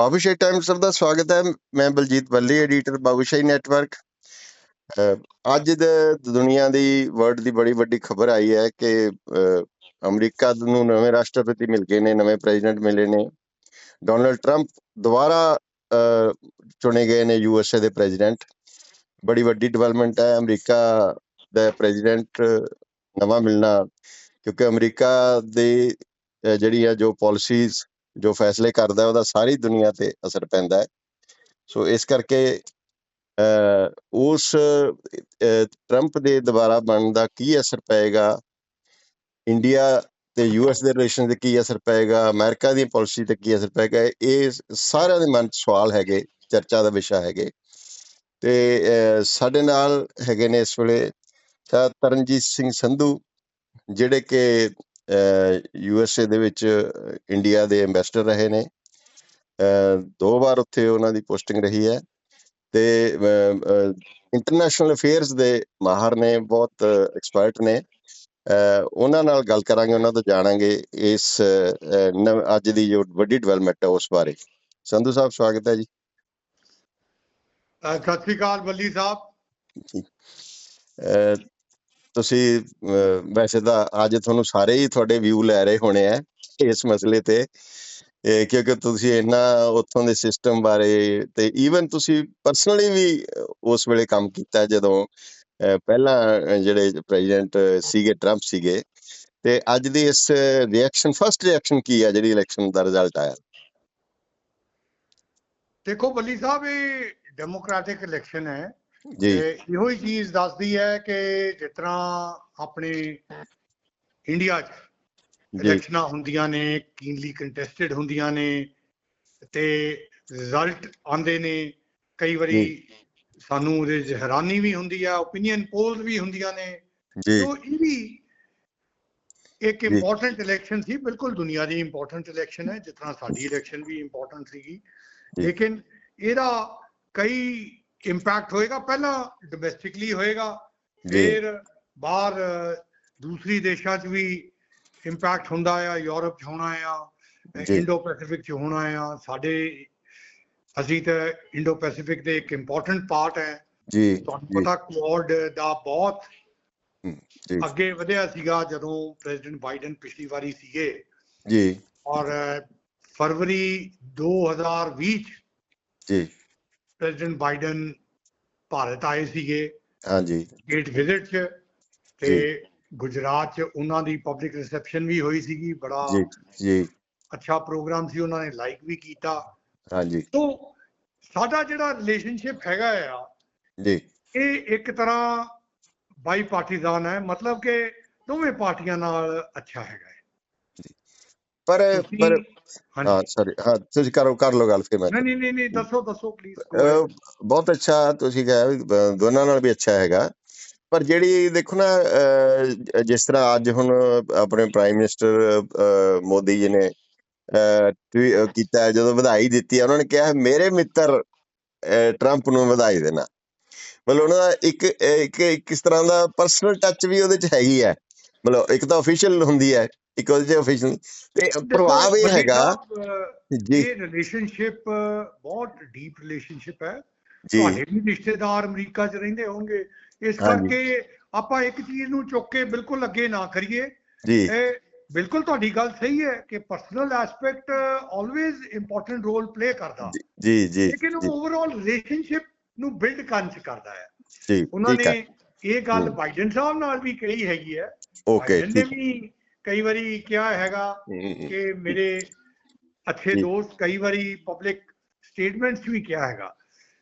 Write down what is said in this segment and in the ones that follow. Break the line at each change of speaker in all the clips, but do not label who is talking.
Babushahi Times ਦਾ ਸਵਾਗਤ ਹੈ। ਮੈਂ ਬਲਜੀਤ ਬੱਲੀ ਐਡੀਟਰ ਬਾਬੂਸ਼ਾਹੀ ਨੈਟਵਰਕ ਅੱਜ ਦੇ ਦੁਨੀਆ ਦੀ ਵਰਲਡ ਦੀ ਬੜੀ ਵੱਡੀ ਖਬਰ ਆਈ ਹੈ ਕਿ ਅਮਰੀਕਾ ਨੂੰ ਨਵੇਂ ਰਾਸ਼ਟਰਪਤੀ ਮਿਲ ਗਏ ਨੇ ਨਵੇਂ ਪ੍ਰੈਜ਼ੀਡੈਂਟ ਮਿਲੇ ਨੇ। ਡੋਨਲਡ ਟਰੰਪ ਦੁਬਾਰਾ ਚੁਣੇ ਗਏ ਨੇ ਯੂਐਸਏ ਦੇ ਪ੍ਰੈਜ਼ੀਡੈਂਟ। ਬੜੀ ਵੱਡੀ ਡਿਵੈਲਪਮੈਂਟ ਹੈ। ਅਮਰੀਕਾ ਦਾ ਪ੍ਰੈਜ਼ੀਡੈਂਟ ਨਵਾਂ ਮਿਲਣਾ ਕਿਉਂਕਿ ਅਮਰੀਕਾ ਦੇ ਅਹ, ਜਿਹੜੀ ਆ ਜੋ ਪਾਲਿਸੀਜ਼ ਜੋ ਫੈਸਲੇ ਕਰਦਾ ਉਹਦਾ ਸਾਰੀ ਦੁਨੀਆ ਤੇ ਅਸਰ ਪੈਂਦਾ ਹੈ। ਸੋ ਇਸ ਕਰਕੇ ਅਹ, ਉਸ ਅਹ, ਟਰੰਪ ਦੇ ਦੁਬਾਰਾ ਬਣਨ ਦਾ ਕੀ ਅਸਰ ਪਏਗਾ? ਇੰਡੀਆ ਤੇ ਯੂਐਸ ਦੇ ਰਿਲੇਸ਼ਨ ਤੇ ਕੀ ਅਸਰ ਪਏਗਾ? ਅਮਰੀਕਾ ਦੀ ਪਾਲਿਸੀ ਤੇ ਕੀ ਅਸਰ ਪਏਗਾ? ਇਹ ਸਾਰਿਆਂ ਦੇ ਮਨ 'ਚ ਸਵਾਲ ਹੈਗੇ ਚਰਚਾ ਦਾ ਵਿਸ਼ਾ ਹੈਗੇ। ਤੇ ਸਾਡੇ ਨਾਲ ਹੈਗੇ ਨੇ ਇਸ ਵੇਲੇ ਤਰਨਜੀਤ ਸਿੰਘ ਸੰਧੂ ਜਿਹੜੇ ਕਿ ਯੂਐਸਏ ਦੇ ਵਿੱਚ ਇੰਡੀਆ ਦੇ ਐਮਬੈਸਡਰ ਰਹੇ ਨੇ। ਦੋ ਵਾਰ ਉੱਥੇ ਉਹਨਾਂ ਦੀ ਪੋਸਟਿੰਗ ਰਹੀ ਹੈ। ਤੇ ਇੰਟਰਨੈਸ਼ਨਲ ਅਫੇਅਰਸ ਦੇ ਮਾਹਰ ਨੇ ਬਹੁਤ ਐਕਸਪਰਟ ਨੇ। ਉਹਨਾਂ ਨਾਲ ਗੱਲ ਕਰਾਂਗੇ ਉਹਨਾਂ ਤੋਂ ਜਾਣਾਂਗੇ ਇਸ ਅੱਜ ਦੀ ਜੋ ਵੱਡੀ ਡਿਵੈਲਪਮੈਂਟ ਹੈ ਉਸ ਬਾਰੇ। ਸੰਧੂ ਸਾਹਿਬ ਸਵਾਗਤ ਹੈ ਜੀ।
ਸਤਿ ਸ੍ਰੀ ਅਕਾਲ ਬੱਲੀ ਸਾਹਿਬ।
ਤੁਸੀਂ ਵੈਸੇ ਤਾਂ ਅੱਜ ਤੁਹਾਨੂੰ ਸਾਰੇ ਹੀ ਤੁਹਾਡੇ ਵਿਊ ਲੈ ਰਹੇ ਹੋਣੇ ਆ ਇਸ ਮਸਲੇ ਤੇ। ਕਿਉਂਕਿ ਤੁਸੀਂ ਇੰਨਾ ਉੱਥੋਂ ਦੇ ਸਿਸਟਮ ਬਾਰੇ ਤੇ ਈਵਨ ਤੁਸੀਂ ਪਰਸਨਲੀ ਵੀ ਉਸ ਵੇਲੇ ਕੰਮ ਕੀਤਾ ਜਦੋਂ ਪਹਿਲਾਂ ਜਿਹੜੇ ਪ੍ਰੈਜ਼ੀਡੈਂਟ ਸੀਗੇ ਟਰੰਪ ਸੀਗੇ। ਤੇ ਅੱਜ ਦੀ ਇਸ ਰਿਐਕਸ਼ਨ ਫਰਸਟ ਰਿਐਕਸ਼ਨ ਕੀ ਹੈ ਜਿਹੜੀ ਇਲੈਕਸ਼ਨ ਦਾ ਰਿਜ਼ਲਟ ਆਇਆ?
ਦੇਖੋ ਬੱਲੀ ਸਾਹਿਬ, ਇਹ ਡੈਮੋਕ੍ਰੈਟਿਕ ਇਲੈਕਸ਼ਨ ਹੈ।
ਜੀ।
ਇਹੋ ਹੀ ਚੀਜ਼ ਦੱਸਦੀ ਹੈ ਕਿ ਜਿਸ ਤਰ੍ਹਾਂ ਆਪਣੇ ਇੰਡੀਆ 'ਚ ਇਲੈਕਸ਼ਨਾਂ ਹੁੰਦੀਆਂ ਨੇ ਕੀਨਲੀ ਕੰਟੈਸਟਡ ਹੁੰਦੀਆਂ ਨੇ ਤੇ ਰਿਜ਼ਲਟ ਆਉਂਦੇ ਨੇ। ਕਈ ਵਾਰੀ ਸਾਨੂੰ ਉਹਦੇ 'ਚ ਹੈਰਾਨੀ ਵੀ ਹੁੰਦੀ ਆ ਓਪੀਨੀਅਨ ਪੋਲਸ ਵੀ ਹੁੰਦੀਆਂ ਨੇ।
ਜੀ।
ਤੋ ਇਹ ਵੀ ਇੱਕ। ਇੰਪੋਰਟੈਂਟ ਇਲੈਕਸ਼ਨ ਸੀ ਬਿਲਕੁਲ ਦੁਨੀਆ ਦੀ ਇੰਪੋਰਟੈਂਟ ਇਲੈਕਸ਼ਨ ਹੈ। ਜਿਸ ਤਰ੍ਹਾਂ ਸਾਡੀ ਇਲੈਕਸ਼ਨ ਵੀ ਇੰਪੋਰਟੈਂਟ ਸੀਗੀ। ਲੇਕਿਨ ਇਹਦਾ ਕਈ ਇੰਪੈਕਟ ਹੋਏਗਾ? ਪਹਿਲਾਂ ਡੋਮੈਸਟਿਕਲੀ ਹੋਏਗਾ ਫਿਰ ਬਾਹਰ ਦੂਸਰੀ ਦੇਸ਼ਾਂ 'ਚ ਵੀ ਇੰਪੈਕਟ ਹੁੰਦਾ ਆ ਯੂਰਪ 'ਚ ਹੋਣਾ ਆ। ਇੰਡੋ ਪੈਸੀਫਿਕ 'ਚ ਹੋਣਾ ਆ। ਸਾਡੇ ਅਸੀਂ ਤਾਂ ਇੰਡੋ ਪੈਸੀਫਿਕ ਦੇ ਇੱਕ ਇੰਪੋਰਟੈਂਟ ਪਾਰਟ ਹੈ।
ਜੀ
ਤੁਹਾਨੂੰ ਪਤਾ ਕੁਆਡ ਦਾ ਬਹੁਤ ਅੱਗੇ ਵਧਿਆ ਸੀਗਾ ਜਦੋਂ ਪ੍ਰੈਜ਼ੀਡੈਂਟ ਬਾਈਡਨ ਪਿਛਲੀ ਵਾਰੀ ਸੀਗੇ।
ਜੀ।
ਔਰ ਫਰਵਰੀ 2020 ਚ
ਜੀ।
ਪ੍ਰੈਜ਼ੀਡੈਂਟ ਬਾਈਡਨ ਭਾਰਤ ਆਏ ਸੀਗੇ
ਹਾਂਜੀ।
ਗੇਟ ਵਿਜ਼ਿਟ ਚ ਤੇ ਗੁਜਰਾਤ ਚ ਉਹਨਾਂ ਦੀ ਪਬਲਿਕ ਰਿਸੈਪਸ਼ਨ ਵੀ ਹੋਈ ਸੀਗੀ ਬੜਾ
ਜੀ ਜੀ।
ਅੱਛਾ ਪ੍ਰੋਗਰਾਮ ਸੀ ਉਹਨਾਂ ਨੇ ਲਾਈਕ ਵੀ ਕੀਤਾ।
ਹਾਂਜੀ।
ਤੋਂ ਸਾਡਾ ਜਿਹੜਾ ਰਿਲੇਸ਼ਨਸ਼ਿਪ ਹੈਗਾ ਆ
ਜੀ।
ਇਹ ਇੱਕ ਤਰ੍ਹਾਂ ਬਾਈ ਪਾਰਟੀਜ਼ਾਨ ਹੈ ਮਤਲਬ ਕਿ ਦੋਵੇਂ ਪਾਰਟੀਆਂ ਨਾਲ ਅੱਛਾ ਹੈਗਾ
ਪਰ ਪਰ ਹਾਂ ਸੌਰੀ ਹਾਂ ਤੁਸੀਂ ਕਰੋ ਕਰ ਲਓ ਗੱਲ ਫਿਰ ਮੈਂ।
ਨਹੀਂ ਨਹੀਂ ਨਹੀਂ ਦੱਸੋ ਦੱਸੋ ਪਲੀਜ਼
ਬਹੁਤ ਅੱਛਾ ਤੁਸੀਂ ਕਿਹਾ ਦੋਨਾਂ ਨਾਲ ਵੀ ਅੱਛਾ ਹੈਗਾ। ਪਰ ਜਿਹੜੀ ਦੇਖੋ ਨਾ ਜਿਸ ਤਰ੍ਹਾਂ ਅੱਜ ਹੁਣ ਆਪਣੇ ਪ੍ਰਾਈਮ ਮਿਨਿਸਟਰ ਮੋਦੀ ਜੀ ਨੇ ਕੀਤਾ ਜਦੋਂ ਵਧਾਈ ਦਿੱਤੀ ਉਹਨਾਂ ਨੇ ਕਿਹਾ ਮੇਰੇ ਮਿੱਤਰ ਟਰੰਪ ਨੂੰ ਵਧਾਈ ਦੇਣਾ। ਮਤਲਬ ਉਹਨਾਂ ਦਾ ਇੱਕ ਇੱਕ ਇੱਕ ਕਿਸ ਤਰ੍ਹਾਂ ਦਾ ਪਰਸਨਲ ਟੱਚ ਵੀ ਉਹਦੇ ਚ ਹੈਗੀ ਹੈ। ਮਤਲਬ ਇੱਕ ਤਾਂ ਅਫੀਸ਼ੀਅਲ ਹੁੰਦੀ ਹੈ। ਇੱਕ ਉਹਦੇ ਚ ਅਫੀਸ਼ੀਅਲ ਤੇ ਪ੍ਰਭਾਵ ਇਹ ਹੈਗਾ ਜੀ।
ਇਹ ਰਿਲੇਸ਼ਨਸ਼ਿਪ ਬਹੁਤ ਡੀਪ ਰਿਲੇਸ਼ਨਸ਼ਿਪ ਹੈ।
ਜੀ।
ਤੁਹਾਡੇ ਵੀ ਰਿਸ਼ਤੇਦਾਰ ਅਮਰੀਕਾ 'ਚ ਰਹਿੰਦੇ ਹੋਣਗੇ। ਇਸ। ਕਰਕੇ ਆਪਾਂ ਇੱਕ ਚੀਜ਼ ਨੂੰ ਚੁੱਕ ਕੇ ਬਿਲਕੁਲ ਅੱਗੇ ਨਾ ਕਰੀਏ
ਜੀ।
ਇਹ ਬਿਲਕੁਲ ਤੁਹਾਡੀ ਗੱਲ ਸਹੀ ਹੈ ਕਿ personal aspect always important role play ਕਰਦਾ।
ਜੀ ਜੀ
ਲੇਕਿਨ ਉਹ
ਜੀ।
ਓਵਰਆਲ ਰਿਲੇਸ਼ਨਸ਼ਿਪ ਨੂੰ ਬਿਲਡ ਕਰਨ 'ਚ ਕਰਦਾ ਹੈ।
ਜੀ
ਉਹਨਾਂ ਨੇ ਇਹ ਗੱਲ। ਬਾਈਡਨ ਸਾਹਿਬ ਨਾਲ ਵੀ ਕਹੀ ਹੈਗੀ ਹੈ।
ਓਕੇ
ਬਾਈਡਨ ਨੇ ਵੀ ਕਈ ਵਾਰੀ ਕਿਹਾ ਹੈਗਾ ਕਿ ਮੇਰੇ ਅੱਛੇ। ਦੋਸਤ ਕਈ ਵਾਰੀ ਪਬਲਿਕ ਸਟੇਟਮੈਂਟਸ ਵੀ ਕਿਹਾ ਹੈਗਾ।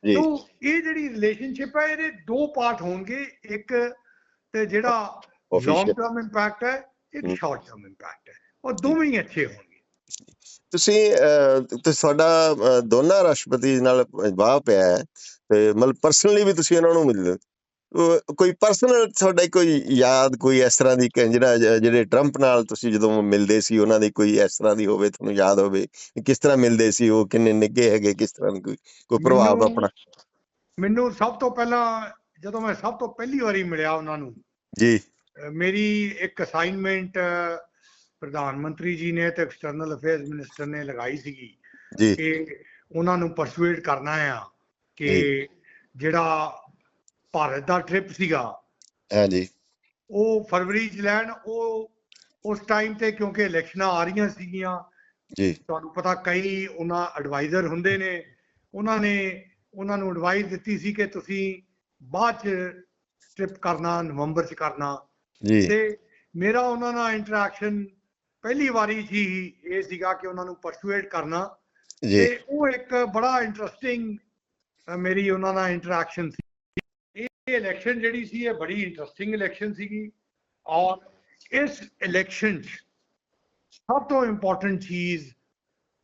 ਜੀ।
ਤੋ ਇਹ ਜਿਹੜੀ ਰਿਲੇਸ਼ਨਸ਼ਿਪ ਹੈ ਇਹਦੇ ਦੋ ਪਾਰਟ ਹੋਣਗੇ। ਇੱਕ ਤੇ ਜਿਹੜਾ. ਲੌਂਗ ਟਰਮ ਇੰਪੈਕਟ ਹੈ ਇੱਕ। ਸ਼ਾਰਟ ਟਰਮ ਇੰਪੈਕਟ ਹੈ। ਉਹ ਦੋਵੇਂ ਹੀ ਅੱਛੇ ਹੋਣਗੇ।
ਤੁਸੀਂ ਤੁਹਾਡਾ ਦੋਨਾਂ ਰਾਸ਼ਟਰਪਤੀ ਨਾਲ ਵਾਹ ਪਿਆ ਹੈ। ਤੇ ਮਤਲਬ ਪਰਸਨਲੀ ਵੀ ਤੁਸੀਂ ਉਹਨਾਂ ਨੂੰ ਮਿਲਦੇ ਕੋਈ ਪਰਸਨਲ ਤੁਹਾਡਾ ਕੋਈ ਯਾਦ ਕੋਈ ਇਸ ਤਰ੍ਹਾਂ ਦੀ ਕਿ ਜਿਹੜਾ ਜ- ਜਿਹੜੇ ਟਰੰਪ ਨਾਲ ਤੁਸੀਂ ਜਦੋਂ ਮਿਲਦੇ ਸੀ ਉਹਨਾਂ ਦੀ ਕੋਈ ਇਸ ਤਰ੍ਹਾਂ ਦੀ ਹੋਵੇ ਤੁਹਾਨੂੰ ਯਾਦ ਹੋਵੇ? ਕਿਸ ਤਰ੍ਹਾਂ ਮਿਲਦੇ ਸੀ ਉਹ? ਕਿੰਨੇ ਨਿੱਘੇ ਹੈਗੇ ਕਿਸ ਤਰ੍ਹਾਂ ਕੋਈ ਕੋਈ ਪ੍ਰਭਾਵ ਆਪਣਾ?
ਮੈਨੂੰ ਸਭ ਤੋਂ ਪਹਿਲਾਂ ਜਦੋਂ ਮੈਂ ਸਭ ਤੋਂ ਪਹਿਲੀ ਵਾਰੀ ਮਿਲਿਆ ਉਹਨਾਂ ਨੂੰ
ਜੀ।
ਮੇਰੀ ਇੱਕ ਅਸਾਈਨਮੈਂਟ ਪ੍ਰਧਾਨ ਮੰਤਰੀ ਜੀ ਨੇ ਤੇ ਐਕਸਟਰਨਲ ਅਫੇਅਰਸ ਮਿਨਿਸਟਰ ਨੇ ਲਗਾਈ ਸੀਗੀ
ਜੀ।
ਕਿ ਉਹਨਾਂ ਨੂੰ ਪਰਸੂਏਟ ਕਰਨਾ ਆ ਕਿ ਜਿਹੜਾ ਭਾਰਤ ਦਾ ਟ੍ਰਿਪ ਸੀਗਾ।
ਹਾਂਜੀ।
ਉਹ ਫਰਵਰੀ ਚ ਲੈਣ ਉਹ ਉਸ ਟਾਈਮ ਤੇ ਕਿਉਂਕਿ ਇਲੈਕਸ਼ਨਾਂ ਆ ਰਹੀਆਂ ਸੀਗੀਆਂ
ਜੀ।
ਤੁਹਾਨੂੰ ਪਤਾ ਕਈ ਉਹਨਾਂ ਐਡਵਾਈਜ਼ਰ ਹੁੰਦੇ ਨੇ। ਉਹਨਾਂ ਨੇ ਉਹਨਾਂ ਨੂੰ ਐਡਵਾਈਸ ਦਿੱਤੀ ਸੀ ਕਿ ਤੁਸੀਂ ਬਾਅਦ ਚ ਟ੍ਰਿਪ ਕਰਨਾ ਨਵੰਬਰ ਚ ਕਰਨਾ।
ਜੀ।
ਤੇ ਮੇਰਾ ਉਹਨਾਂ ਨਾਲ ਇੰਟਰੈਕਸ਼ਨ ਪਹਿਲੀ ਵਾਰੀ ਹੀ ਇਹ ਸੀਗਾ ਕਿ ਉਹਨਾਂ ਨੂੰ ਪਰਸੂਏਟ ਕਰਨਾ।
ਜੀ।
ਤੇ ਉਹ ਇੱਕ ਬੜਾ ਇੰਟਰਸਟਿੰਗ ਮੇਰੀ ਉਹਨਾਂ ਨਾਲ ਇੰਟਰੈਕਸ਼ਨ ਸੀ। ਇਹ ਇਲੈਕਸ਼ਨ ਜਿਹੜੀ ਸੀ, ਇਹ ਬੜੀ ਇੰਟਰਸਟਿੰਗ ਇਲੈਕਸ਼ਨ ਸੀਗੀ। ਔਰ ਇਸ ਇਲੈਕਸ਼ਨ 'ਚ ਸਭ ਤੋਂ ਇੰਪੋਰਟੈਂਟ ਚੀਜ਼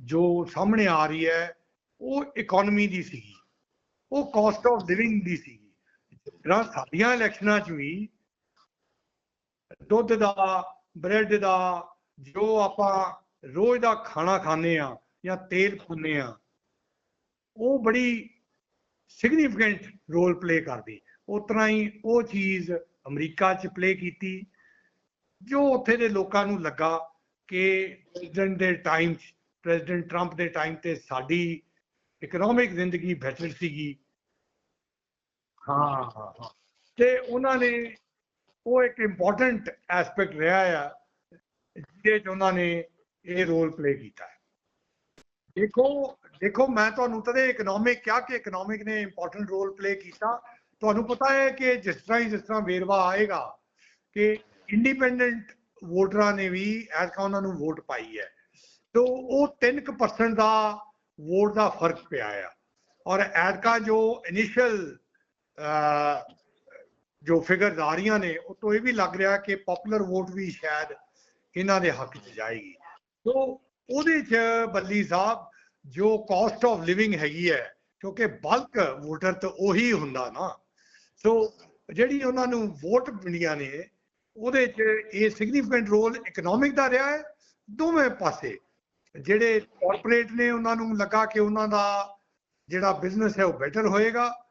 ਜੋ ਸਾਹਮਣੇ ਆ ਰਹੀ ਹੈ, ਉਹ ਇਕਨੋਮੀ ਦੀ ਸੀਗੀ। ਉਹ ਕਾਸਟ ਆਫ ਲਿਵਿੰਗ ਦੀ ਸੀਗੀ। ਜਿਹੜਾ ਸਾਡੀਆਂ ਇਲੈਕਸ਼ਨਾਂ 'ਚ ਵੀ ਦੁੱਧ ਦਾ ਬ੍ਰੈਡ ਦਾ, ਜੋ ਆਪਾਂ ਰੋਜ਼ ਦਾ ਖਾਣਾ ਖਾਂਦੇ ਆ ਜਾਂ ਤੇਲ ਖਾਂਦੇ ਆ ਉਹ ਬੜੀ ਸਿਗਨੀਫੀਕੈਂਟ ਰੋਲ ਪਲੇ ਕਰਦੀ। ਤਰ੍ਹਾਂ ਹੀ ਉਹ ਚੀਜ਼ ਅਮਰੀਕਾ 'ਚ ਪਲੇ ਕੀਤੀ ਜੋ ਉੱਥੇ ਦੇ ਲੋਕਾਂ ਨੂੰ ਲੱਗਾ ਕਿ ਪ੍ਰੈਜ਼ੀਡੈਂਟ ਦੇ ਟਾਈਮ 'ਚ ਪ੍ਰੈਜ਼ੀਡੈਂਟ ਟਰੰਪ ਦੇ ਟਾਈਮ ਤੇ ਸਾਡੀ ਇਕਨੋਮਿਕ ਜ਼ਿੰਦਗੀ ਬਿਹਤਰ ਸੀਗੀ। ਹਾਂ ਹਾਂ ਹਾਂ। ਤੇ ਉਹਨਾਂ ਨੇ ਉਹ ਇੱਕ ਇੰਪੋਰਟੈਂਟ ਐਸਪੈਕਟ ਰਿਹਾ ਆ ਜਿਹਦੇ 'ਚ ਉਹਨਾਂ ਨੇ ਇਹ ਰੋਲ ਪਲੇ ਕੀਤਾ। ਹੈ ਦੇਖੋ ਦੇਖੋ ਮੈਂ ਤੁਹਾਨੂੰ ਤਦੇ ਇਕਨੋਮਿਕ ਕਿਹਾ ਕਿ ਇਕਨੋਮਿਕ ਨੇ ਇੰਪੋਰਟੈਂਟ ਰੋਲ ਪਲੇ ਕੀਤਾ। ਤੁਹਾਨੂੰ ਪਤਾ ਹੈ ਕਿ ਜਿਸ ਤਰ੍ਹਾਂ ਹੀ ਜਿਸ ਤਰ੍ਹਾਂ ਵੇਰਵਾ ਆਏਗਾ ਕਿ ਇੰਡੀਪੈਂਡੈਂਟ ਵੋਟਰਾਂ ਨੇ ਵੀ ਐਤਕਾਂ ਉਹਨਾਂ ਨੂੰ ਵੋਟ ਪਾਈ ਹੈ, ਤੋ ਉਹ 3% ਦਾ ਵੋਟ ਦਾ ਫ਼ਰਕ ਪਿਆ ਆ। ਔਰ ਐਤਕਾਂ ਜੋ ਇਨੀਸ਼ੀਅਲ ਜੋ ਫਿਗਰਸ ਆ ਰਹੀਆਂ ਨੇ, ਉਹ ਤੋਂ ਇਹ ਵੀ ਲੱਗ ਰਿਹਾ ਕਿ ਪਪੂਲਰ ਵੋਟ ਵੀ ਸ਼ਾਇਦ ਇਹਨਾਂ ਦੇ ਹੱਕ 'ਚ ਜਾਏਗੀ। ਸੋ ਉਹਦੇ 'ਚ ਬੱਲੀ ਸਾਹਿਬ ਜੋ ਕਾਸਟ ਆਫ ਲਿਵਿੰਗ ਹੈਗੀ ਹੈ, ਕਿਉਂਕਿ ਬਲਕ ਵੋਟਰ ਤਾਂ ਉਹੀ ਹੁੰਦਾ ਨਾ। ਸੋ ਜਿਹੜੀ ਉਹਨਾਂ ਨੂੰ ਵੋਟ ਮਿਲੀਆਂ ਨੇ, ਉਹਦੇ 'ਚ ਇਹ ਸਿਗਨੀਫੀਕੈਂਟ ਰੋਲ ਇਕਨੋਮਿਕ ਦਾ ਰਿਹਾ ਹੈ, ਦੋਵੇਂ ਪਾਸੇ। ਜਿਹੜੇ ਕਾਰਪੋਰੇਟ ਨੇ ਉਹਨਾਂ ਨੂੰ ਲੱਗਾ ਕਿ ਉਹਨਾਂ ਦਾ ਜਿਹੜਾ ਬਿਜ਼ਨਸ ਹੈ, ਉਹ ਬੈਟਰ ਹੋਏਗਾ।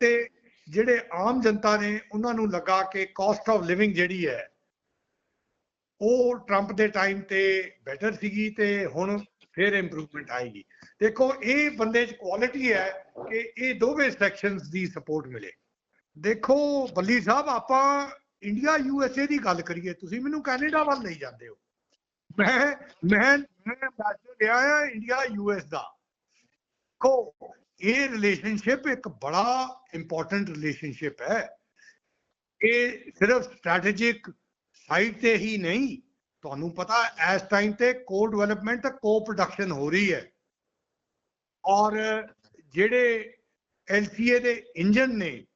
ਤੇ ਜਿਹੜੇ ਆਮ ਜਨਤਾ ਨੇ, ਉਹਨਾਂ ਨੂੰ ਲੱਗਾ ਕਿ ਕਾਸਟ ਆਫ ਲਿਵਿੰਗ ਜਿਹੜੀ ਹੈ, ਉਹ ਟਰੰਪ ਦੇ ਟਾਈਮ ਤੇ ਬੈਟਰ ਸੀਗੀ ਤੇ ਹੁਣ ਫਿਰ ਇੰਪਰੂਵਮੈਂਟ ਆਏਗੀ। ਦੇਖੋ, ਇਹ ਬੰਦੇ 'ਚ ਕੁਆਲਿਟੀ ਹੈ ਕਿ ਇਹ ਦੋਵੇਂ ਸੈਕਸ਼ਨਸ ਦੀ ਸਪੋਰਟ ਮਿਲੇ। ਦੇਖੋ ਬੱਲੀ ਸਾਹਿਬ, ਆਪਾਂ ਇੰਡੀਆ ਯੂ ਐਸ ਏ ਦੀ ਗੱਲ ਕਰੀਏ, ਤੁਸੀਂ ਮੈਨੂੰ ਕੈਨੇਡਾ ਵੱਲ ਨਹੀਂ ਜਾਂਦੇ ਹੋ। ਮੈਂ ਮੈਂ ਮੈਂ ਮੈਸੇਜ ਲਿਆ ਆ ਇੰਡੀਆ ਯੂ ਐਸ ਦਾ। ਕੋ ਇਹ ਰਿਲੇਸ਼ਨਸ਼ਿਪ ਇੱਕ ਬੜਾ ਇੰਪੋਰਟੈਂਟ ਰਿਲੇਸ਼ਨਸ਼ਿਪ ਹੈ। ਇਹ ਸਿਰਫ ਸਟ੍ਰੈਟੇਜਿਕ ਸਾਈਡ ਤੇ ਹੀ ਨਹੀਂ, ਤੁਹਾਨੂੰ ਪਤਾ ਇਸ ਟਾਈਮ ਤੇ ਕੋ ਡਿਵੈਲਪਮੈਂਟ ਤੇ ਕੋ ਪ੍ਰੋਡਕਸ਼ਨ ਹੋ ਰਹੀ ਹੈ। ਔਰ ਜਿਹੜੇ ਐਲਸੀਏ ਦੇ ਇੰਜਨ ਨੇ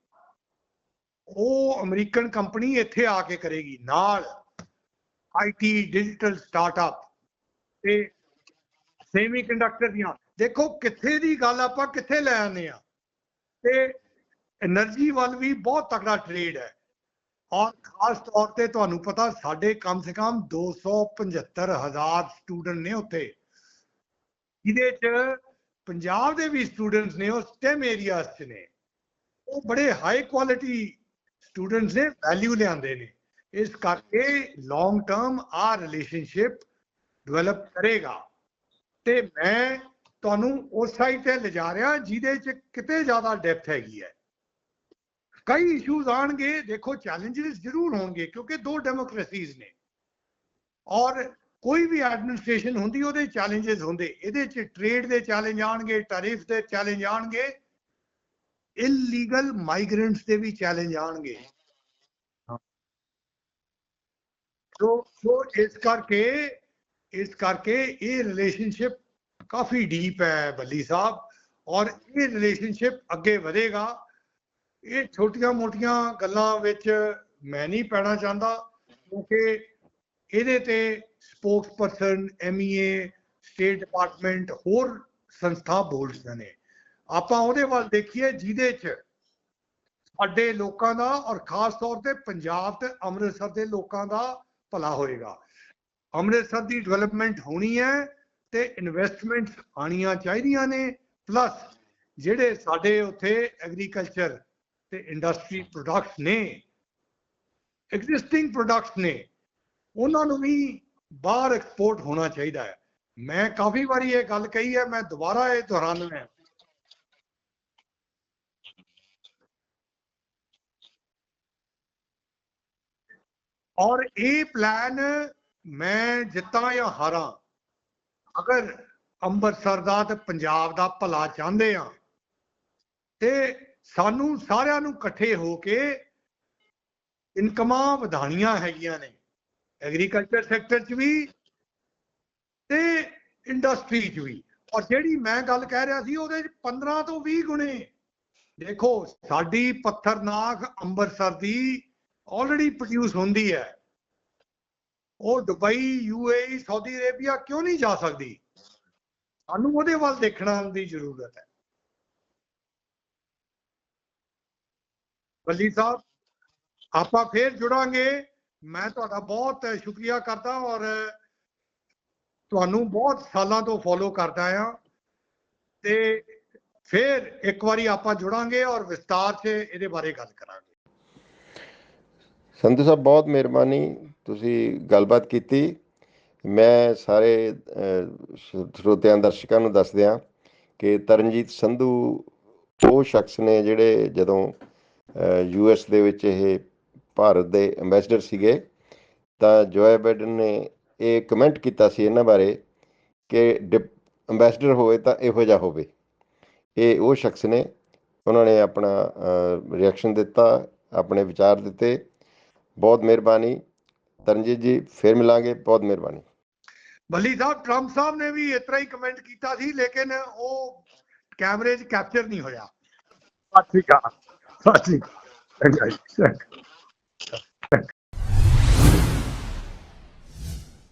ਉਹ ਅਮਰੀਕਨ ਕੰਪਨੀ ਇੱਥੇ ਆ ਕੇ ਕਰੇਗੀ, ਨਾਲ ਆਈਟੀ ਡਿਜੀਟਲ ਸਟਾਰਟਅਪ ਤੇ ਸੈਮੀਕੰਡਕਟਰ ਦੀਆਂ। ਦੇਖੋ ਕਿੱਥੇ ਦੀ ਗੱਲ ਆਪਾਂ ਕਿੱਥੇ ਲੈ ਆਨੇ ਆ ਤੇ એનર્ਜੀ ਵੱਲ ਵੀ ਬਹੁਤ ਤਕੜਾ ਟ੍ਰੇਡ ਹੈ। ਔਰ ਖਾਸ ਤੌਰ ਤੇ ਤੁਹਾਨੂੰ ਪਤਾ ਸਾਡੇ ਕਮ ਸੇ ਕਮ 275000 ਸਟੂਡੈਂਟ ਨੇ ਉੱਥੇ। ਜਿਹਦੇ ਚ ਪੰਜਾਬ ਦੇ ਵੀ ਸਟੂਡੈਂਟਸ ਨੇ, ਉਹ ਸਟੈਮ ਏਰੀਆਸ 'ਚ ਨੇ। ਉਹ ਬੜੇ ਹਾਈ ਕੁਆਲਿਟੀ ਸਟੂਡੈਂਟਸ ਨੇ ਵੈਲਿਊ ਲਿਆਂਦੇ ਨੇ। ਇਸ ਕਰਕੇ long term a relationship develop ਕਰੇਗਾ। ਤੇ ਮੈਂ ਤੁਹਾਨੂੰ ਉਸ ਸਾਈਡ ਤੇ ਲਿਜਾ ਰਿਹਾ ਜਿਹਦੇ ਚ ਕਿਤੇ ਜ਼ਿਆਦਾ ਡੈਪਥ ਹੈਗੀ ਹੈ। ਕਈ ਇਸ਼ੂਜ਼ ਆਣਗੇ ਦੇਖੋ ਚੈਲੰਜਸ ਜ਼ਰੂਰ ਹੋਣਗੇ ਕਿਉਂਕਿ ਦੋ ਡੈਮੋਕ੍ਰੇਸੀਜ਼ ਨੇ। ਔਰ ਕੋਈ ਵੀ ਐਡਮਿਨਿਸਟ੍ਰੇਸ਼ਨ ਹੁੰਦੀ, ਉਹਦੇ ਚੈਲੰਜਸ ਹੁੰਦੇ। ਇਹਦੇ ਚ ਟ੍ਰੇਡ ਦੇ ਚੈਲੰਜ ਆਣਗੇ ਟੈਰਿਫ ਦੇ ਚੈਲੰਜ ਆਣਗੇ ਇਲੀਗਲ ਮਾਈਗ੍ਰੈਂਟਸ ਦੇ ਵੀ ਚੈਲੰਜ ਆਣਗੇ ਸੋ ਸੋ ਇਸ ਕਰਕੇ ਇਸ ਕਰਕੇ ਇਹ ਰਿਲੇਸ਼ਨਸ਼ਿਪ ਕਾਫੀ ਡੀਪ ਹੈ ਬੱਲੀ ਸਾਹਿਬ ਔਰ ਇਹ ਰਿਲੇਸ਼ਨਸ਼ਿਪ ਅੱਗੇ ਵਧੇਗਾ। ਇਹ ਛੋਟੀਆਂ ਮੋਟੀਆਂ ਗੱਲਾਂ ਵਿੱਚ ਮੈਂ ਨਹੀਂ ਪੈਣਾ ਚਾਹੁੰਦਾ ਕਿਉਂਕਿ ਇਹਦੇ ਤੇ ਸਪੋਕਸਪਰਸਨ ਐਮਈਏ ਸਟੇਟ ਡਿਪਾਰਟਮੈਂਟ ਹੋਰ ਸੰਸਥਾ ਬੋਲਦੀਆਂ ਨੇ। ਆਪਾਂ ਉਹਦੇ ਵੱਲ ਦੇਖੀਏ ਜਿਹਦੇ 'ਚ ਸਾਡੇ ਲੋਕਾਂ ਦਾ ਔਰ ਖਾਸ ਤੌਰ ਤੇ ਪੰਜਾਬ ਤੇ ਅੰਮ੍ਰਿਤਸਰ ਦੇ ਲੋਕਾਂ ਦਾ ਭਲਾ ਹੋਏਗਾ। ਅੰਮ੍ਰਿਤਸਰ ਦੀ ਡਿਵੈਲਪਮੈਂਟ ਹੋਣੀ ਹੈ ਤੇ ਇਨਵੈਸਟਮੈਂਟਸ ਆਣੀਆਂ ਚਾਹੀਦੀਆਂ ਨੇ ਪਲੱਸ ਜਿਹੜੇ ਸਾਡੇ ਉੱਥੇ ਐਗਰੀਕਲਚਰ ਤੇ ਇੰਡਸਟਰੀ ਪ੍ਰੋਡਕਟਸ ਨੇ ਐਗਜ਼ਿਸਟਿੰਗ ਪ੍ਰੋਡਕਟਸ ਨੇ, ਉਹਨਾਂ ਨੂੰ ਵੀ ਬਾਹਰ ਐਕਸਪੋਰਟ ਹੋਣਾ ਚਾਹੀਦਾ ਹੈ। ਮੈਂ ਕਾਫੀ ਵਾਰੀ ਇਹ ਗੱਲ ਕਹੀ ਹੈ, ਮੈਂ ਦੁਬਾਰਾ ਇਹ ਦੁਹਰਾਉਣਾ ਹੈ। ਔਰ ਇਹ ਪਲਾਨ ਮੈਂ ਜਿੱਤਾਂ ਜਾਂ ਹਾਰਾਂ, ਅਗਰ ਅੰਮ੍ਰਿਤਸਰ ਦਾ ਤੇ ਪੰਜਾਬ ਦਾ ਭਲਾ ਚਾਹੁੰਦੇ ਆ ਤੇ ਸਾਨੂੰ ਸਾਰਿਆਂ ਨੂੰ ਇਕੱਠੇ ਹੋ ਕੇ ਇਨਕਮਾਂ ਵਧਾਣੀਆਂ ਹੈਗੀਆਂ ਨੇ ਐਗਰੀਕਲਚਰ ਸੈਕਟਰ 'ਚ ਵੀ ਤੇ ਇੰਡਸਟਰੀ 'ਚ ਵੀ। ਔਰ ਜਿਹੜੀ ਮੈਂ ਗੱਲ ਕਹਿ ਰਿਹਾ ਸੀ, ਉਹਦੇ 'ਚ 15 ਤੋਂ 20 ਗੁਣੇ। ਦੇਖੋ, ਸਾਡੀ ਪੱਥਰਨਾਕ ਅੰਮ੍ਰਿਤਸਰ ਦੀ ਆਲਰੇਡੀ ਪ੍ਰੋਡਿਊਸ ਹੁੰਦੀ ਹੈ। ਉਹ ਦੁਬਈ ਯੂਏਈ ਸਾਊਦੀ ਅਰੇਬੀਆ ਕਿਉਂ ਨਹੀਂ ਜਾ ਸਕਦੀ? ਸਾਨੂੰ ਉਹਦੇ ਵੱਲ ਦੇਖਣਾ ਦੀ ਜ਼ਰੂਰਤ ਹੈ। ਬੱਲੀ ਸਾਹਿਬ, ਆਪਾਂ ਫੇਰ ਜੁੜਾਂਗੇ। ਮੈਂ ਤੁਹਾਡਾ ਬਹੁਤ ਸ਼ੁਕਰੀਆ ਕਰਦਾ ਔਰ ਤੁਹਾਨੂੰ ਬਹੁਤ ਸਾਲਾਂ ਤੋਂ ਫੋਲੋ ਕਰਦਾ ਆ। ਤੇ ਫੇਰ ਇੱਕ ਵਾਰੀ ਆਪਾਂ ਜੁੜਾਂਗੇ ਔਰ ਵਿਸਤਾਰ 'ਚ ਇਹਦੇ ਬਾਰੇ ਗੱਲ ਕਰਾਂਗੇ।
ਸੰਧੂ ਸਾਹਿਬ, ਬਹੁਤ ਮਿਹਰਬਾਨੀ ਤੁਸੀਂ ਗੱਲਬਾਤ ਕੀਤੀ। ਮੈਂ ਸਾਰੇ ਸਰੋਤਿਆਂ, ਦਰਸ਼ਕਾਂ ਨੂੰ ਦੱਸ ਦਿਆਂ ਕਿ ਤਰਨਜੀਤ ਸੰਧੂ ਉਹ ਸ਼ਖਸ ਨੇ ਜਿਹੜੇ ਜਦੋਂ ਯੂ ਐਸ ਦੇ ਵਿੱਚ ਇਹ ਭਾਰਤ ਦੇ ਐਮਬੈਸਡਰ ਸੀਗੇ, ਤਾਂ ਜੋਏ ਬਾਈਡਨ ਨੇ ਇਹ ਕਮੈਂਟ ਕੀਤਾ ਸੀ ਇਹਨਾਂ ਬਾਰੇ ਕਿ ਐਮਬੈਸਡਰ ਹੋਵੇ ਤਾਂ ਇਹੋ ਜਿਹਾ ਹੋਵੇ। ਇਹ ਉਹ ਸ਼ਖਸ ਨੇ, ਉਹਨਾਂ ਨੇ ਆਪਣਾ ਰਿਐਕਸ਼ਨ ਦਿੱਤਾ, ਆਪਣੇ ਵਿਚਾਰ ਦਿੱਤੇ। ਬਹੁਤ ਮਿਹਰਬਾਨੀ। ਤਰਨਜੀਤ ਜੀ ਫਿਰ ਮਿਲਾਂਗੇ। ਬਹੁਤ ਮਿਹਰਬਾਨੀ।
ਬੱਲੀ ਸਾਹਿਬ ਟਰੰਪ ਸਾਹਿਬ ਨੇ ਵੀ ਇਸ ਤਰ੍ਹਾਂ ਹੀ ਕਮੈਂਟ ਕੀਤਾ ਸੀ ਲੇਕਿਨ ਉਹ ਕੈਮਰੇ 'ਚ ਕੈਪਚਰ ਨਹੀਂ ਹੋਇਆ। ਸਤਿ ਸ਼੍ਰੀ ਅਕਾਲ। ਸਤਿ ਸ਼੍ਰੀ ਅਕਾਲ।